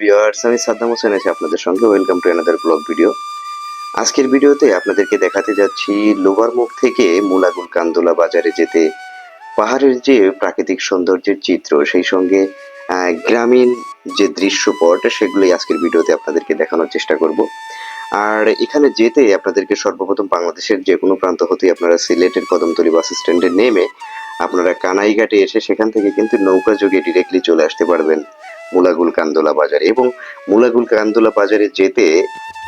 Viewers আমি সাদ্দাম হোসেন আছি আপনাদের সঙ্গে। Welcome to another blog video আজকের ভিডিওতে আপনাদেরকে দেখাতে যাচ্ছি লোবার মুখ থেকে মুলাগুল কান্দোলা বাজারে যেতে। পাহাড়ের যে প্রাকৃতিক সৌন্দর্যের চিত্র, সেই সঙ্গে গ্রামীণ যে দৃশ্যপট, সেগুলোই আজকের ভিডিওতে আপনাদেরকে দেখানোর চেষ্টা করব। আর এখানে যেতে আপনাদেরকে সর্বপ্রথম বাংলাদেশের যে কোনো প্রান্ত হতে আপনারা সিলেটের কদমতলি বাস স্ট্যান্ডে নেমে আপনারা কানাইঘাটে এসে সেখান থেকে কিন্তু নৌকা যোগে ডিরেক্টলি চলে আসতে পারবেন। মুলাগুল কান্দোলা বাজারে এবং মুলাগুল কান্দোলা বাজারে যেতে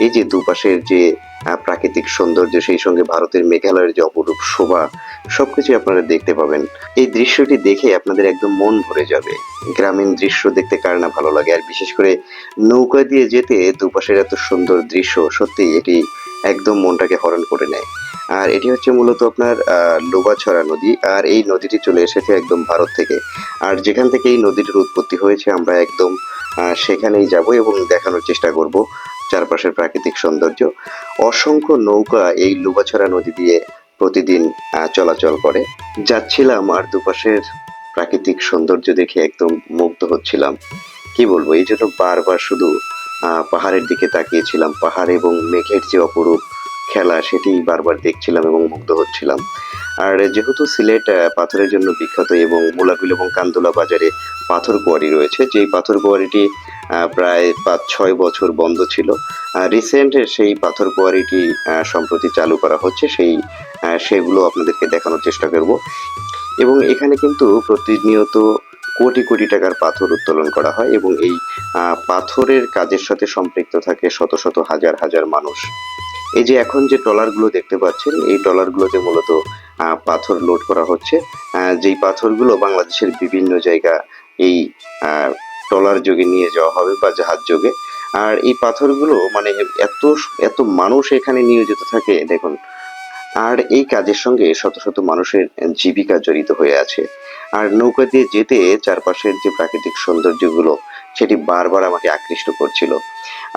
এই যে দুপাশের যে প্রাকৃতিক সৌন্দর্য, সেই সঙ্গে ভারতের মেঘালয়ের যে অপরূপ শোভা, সবকিছু আপনারা দেখতে পাবেন। এই দৃশ্যটি দেখে আপনাদের একদম মন ভরে যাবে। গ্রামীণ দৃশ্য দেখতে কার না ভালো লাগে? আর বিশেষ করে নৌকা দিয়ে যেতে দুপাশের এত সুন্দর দৃশ্য সত্যি এটি একদম মনটাকে হরণ করে নেয়। আর এটি হচ্ছে মূলত আপনার আহ, লোবাছড়া নদী। আর এই নদীটি চলে এসেছে একদম ভারত থেকে। আর যেখান থেকে এই নদীটির উৎপত্তি হয়েছে আমরা একদম সেখানেই যাব এবং দেখানোর চেষ্টা করব চারপাশের প্রাকৃতিক সৌন্দর্য। অসংখ্য নৌকা এই লুবাছড়া নদী দিয়ে প্রতিদিন চলাচল করে। যাচ্ছিলাম আর দুপাশের প্রাকৃতিক সৌন্দর্য দেখে একদম মুগ্ধ হচ্ছিলাম। কি বলব? এই জন্য বারবার শুধু পাহাড়ের দিকে তাকিয়েছিলাম। পাহাড় এবং মেঘের যে অপরূপ খেলা সেটি বারবার দেখছিলাম এবং মুগ্ধ হচ্ছিলাম। আর যেহেতু সিলেট পাথরের জন্য বিখ্যাত এবং মুলাগুল এবং কান্দোলা বাজারে পাথর কোয়ারি রয়েছে, যেই পাথর কোয়ারিটি প্রায় পাঁচ ছয় বছর বন্ধ ছিল রিসেন্ট সেই পাথর কোয়ারিটি সম্প্রতি চালু করা হচ্ছে, সেই সেগুলো আপনাদেরকে দেখানোর চেষ্টা করব। এবং এখানে কিন্তু প্রতিনিয়ত কোটি কোটি টাকার পাথর উত্তোলন করা হয় এবং এই পাথরের কাজের সাথে সম্পৃক্ত থাকে শত শত হাজার হাজার মানুষ। এই যে এখন যে ট্রলারগুলো দেখতে পাচ্ছেন, এই ট্রলারগুলোতে মূলত পাথর লোড করা হচ্ছে। যেই পাথরগুলো বাংলাদেশের বিভিন্ন জায়গা এই ট্রলার যোগে নিয়ে যাওয়া হবে বা জাহাজ যোগে। আর এই পাথরগুলো মানে এত এত মানুষ এখানে নিয়োজিত থাকে, দেখুন। আর এই কাজের সঙ্গে শত শত মানুষের জীবিকা জড়িত হয়ে আছে। আর নৌকা দিয়ে যেতে চারপাশের যে প্রাকৃতিক সৌন্দর্যগুলো, সেটি বারবার আমাকে আকৃষ্ট করছিল।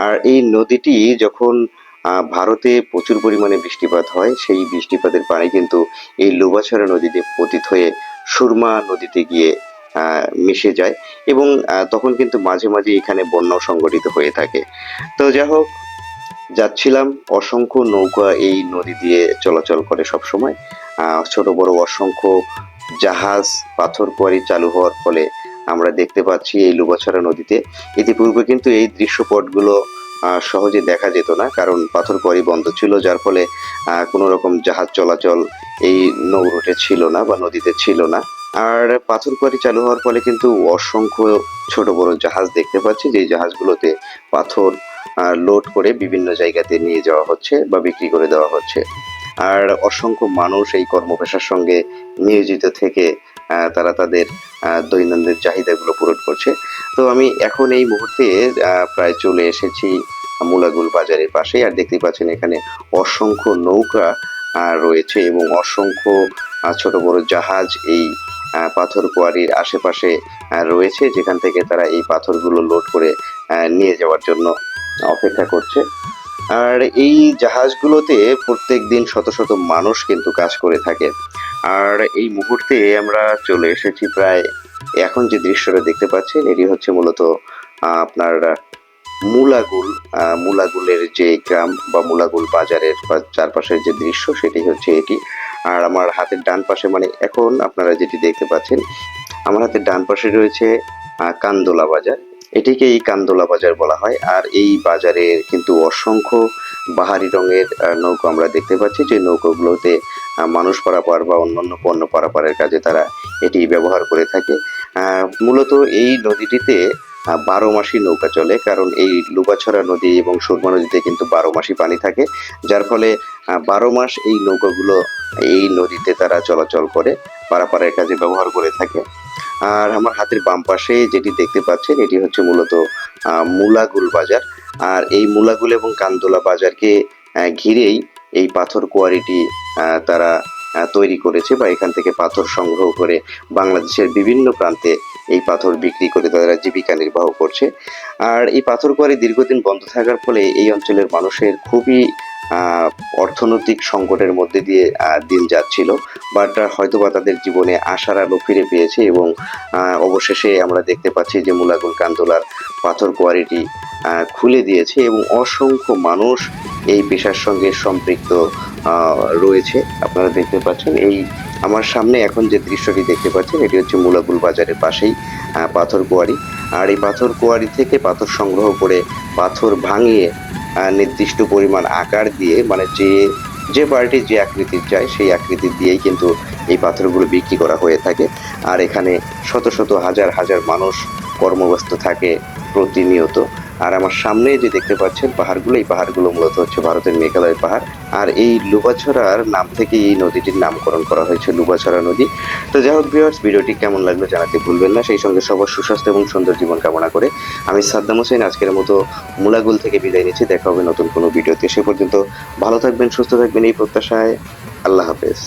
আর এই নদীটি যখন ভারতে প্রচুর পরিমাণে বৃষ্টিপাত হয়। সেই বৃষ্টিপাতের পানি কিন্তু এই লোবাছড়া নদীতে পতিত হয়ে সুরমা নদীতে গিয়ে মিশে যায় এবং তখন কিন্তু মাঝে মাঝে এখানে বন্যাও সংঘটিত হয়ে থাকে। তো যাই হোক, যাচ্ছিলাম অসংখ্য নৌকা এই নদী দিয়ে চলাচল করে সব সময় ছোট, বড় অসংখ্য জাহাজ পাথর কোয়ারি চালু হওয়ার ফলে আমরা দেখতে পাচ্ছি এই লুবাছড়া নদীতে। ইতিপূর্বে কিন্তু এই দৃশ্যপটগুলো সহজে দেখা যেত না, কারণ পাথর কোয়ারি বন্ধ ছিল, যার ফলে কোনো রকম জাহাজ চলাচল এই নৌ রুটে ছিল না বা নদীতে ছিল না। আর পাথর কোয়ারি চালু হওয়ার ফলে কিন্তু অসংখ্য ছোট বড় জাহাজ দেখতে পাচ্ছি, যেই জাহাজগুলোতে পাথর লোড করে বিভিন্ন জায়গাতে নিয়ে যাওয়া হচ্ছে বা বিক্রি করে দেওয়া হচ্ছে। আর অসংখ্য মানুষ এই কর্মপেশার সঙ্গে নিয়োজিত থেকে তারা তাদের দৈনন্দিন চাহিদাগুলো পূরণ করছে। তো আমি এখন এই মুহূর্তে প্রায় চলে এসেছি মুলাগুল বাজারের পাশে। আর দেখতেই পাচ্ছেন এখানে অসংখ্য নৌকা রয়েছে এবং অসংখ্য ছোট বড় জাহাজ এই পাথর কোয়ারির আশেপাশে রয়েছে, যেখান থেকে তারা এই পাথরগুলো লোড করে নিয়ে যাওয়ার জন্য অপেক্ষা করছে। আর এই জাহাজগুলোতে প্রত্যেক দিন শত শত মানুষ কিন্তু কাজ করে থাকে। আর এই মুহূর্তে আমরা চলে এসেছি প্রায়, এখন যে দৃশ্যটা দেখতে পাচ্ছেন, এটি হচ্ছে মূলত আপনার মুলাগুল মুলাগুলের যে গ্রাম বা মুলাগুল বাজারের বা চারপাশের যে দৃশ্য, সেটি হচ্ছে এটি। আর আমার হাতের ডান পাশে মানে এখন আপনারা যেটি দেখতে পাচ্ছেন, আমার হাতের ডান পাশে রয়েছে কান্দোলা বাজার। এটিকে এই কান্দোলা বাজার বলা হয়। আর এই বাজারে কিন্তু অসংখ্য বাহারি রঙের নৌকো আমরা দেখতে পাচ্ছি। যে নৌকোগুলোতে মানুষ পারাপার বা অন্যান্য পণ্য পারাপারের কাজে তারা এটি ব্যবহার করে থাকে। মূলত এই নদীটিতে বারো মাসি নৌকা চলে, কারণ এই লুবাছড়া নদী এবং সুরমা নদীতে কিন্তু বারো মাসি পানি থাকে। যার ফলে বারো মাস এই নৌকাগুলো, এই নদীতে তারা চলাচল করে, পারাপারের কাজে ব্যবহার করে থাকে। আর আমার হাতের বাম পাশে যেটি দেখতে পাচ্ছেন, এটি হচ্ছে মূলত মুলাগুল বাজার। আর এই মুলাগুল এবং কান্দোলা বাজারকে ঘিরেই এই পাথর কোয়ারিটি তারা তৈরি করেছে বা এখান থেকে পাথর সংগ্রহ করে বাংলাদেশের বিভিন্ন প্রান্তে এই পাথর বিক্রি করে তারা জীবিকা নির্বাহ করছে। আর এই পাথর কোয়ারি দীর্ঘদিন বন্ধ থাকার ফলে এই অঞ্চলের মানুষের খুবই অর্থনৈতিক সংকটের মধ্যে দিয়ে দিন যাচ্ছিল, বাট হয়তোবা তাদের জীবনে আশার আলো ফিরে পেয়েছে এবং অবশেষে আমরা দেখতে পাচ্ছি যে মুলাগুল কান্দোলার পাথর কোয়ারিটি খুলে দিয়েছে এবং অসংখ্য মানুষ এই পেশার সঙ্গে সম্পৃক্ত রয়েছে। আপনারা দেখতে পাচ্ছেন এই আমার সামনে এখন যে দৃশ্যটি দেখতে পাচ্ছেন, এটি হচ্ছে মুলাগুল বাজারের পাশেই পাথর কোয়ারি। আর এই পাথর কোয়ারি থেকে পাথর সংগ্রহ করে পাথর ভাঙিয়ে নির্দিষ্ট পরিমাণ আকার দিয়ে মানে যে যে পার্টি যে আকৃতির চায়, সেই আকৃতি দিয়েই কিন্তু এই পাথরগুলো বিক্রি করা হয়ে থাকে। আর এখানে শত শত হাজার হাজার মানুষ কর্মব্যস্ত থাকে প্রতিনিয়ত। আর আমার সামনে যে দেখতে পাচ্ছেন পাহাড়গুলো, এই পাহাড়গুলো মূলত হচ্ছে ভারতের মেঘালয় পাহাড়। আর এই লুবাছড়ার নাম থেকে এই নদীটির নামকরণ করা হয়েছে, লুবাছড়া নদী। তো যাই হোক ভিউয়ার্স ভিডিওটি কেমন লাগল জানাতে ভুলবেন না। সেই সঙ্গে সবার সুস্বাস্থ্য এবং সুন্দর জীবন কামনা করে আমি সাদ্দাম হোসেন আজকের মতো মুলাগুল থেকে বিদায় নিচ্ছি। দেখা হবে নতুন কোনো ভিডিওতে। সে পর্যন্ত ভালো থাকবেন, সুস্থ থাকবেন এই প্রত্যাশায়। আল্লাহ হাফেজ।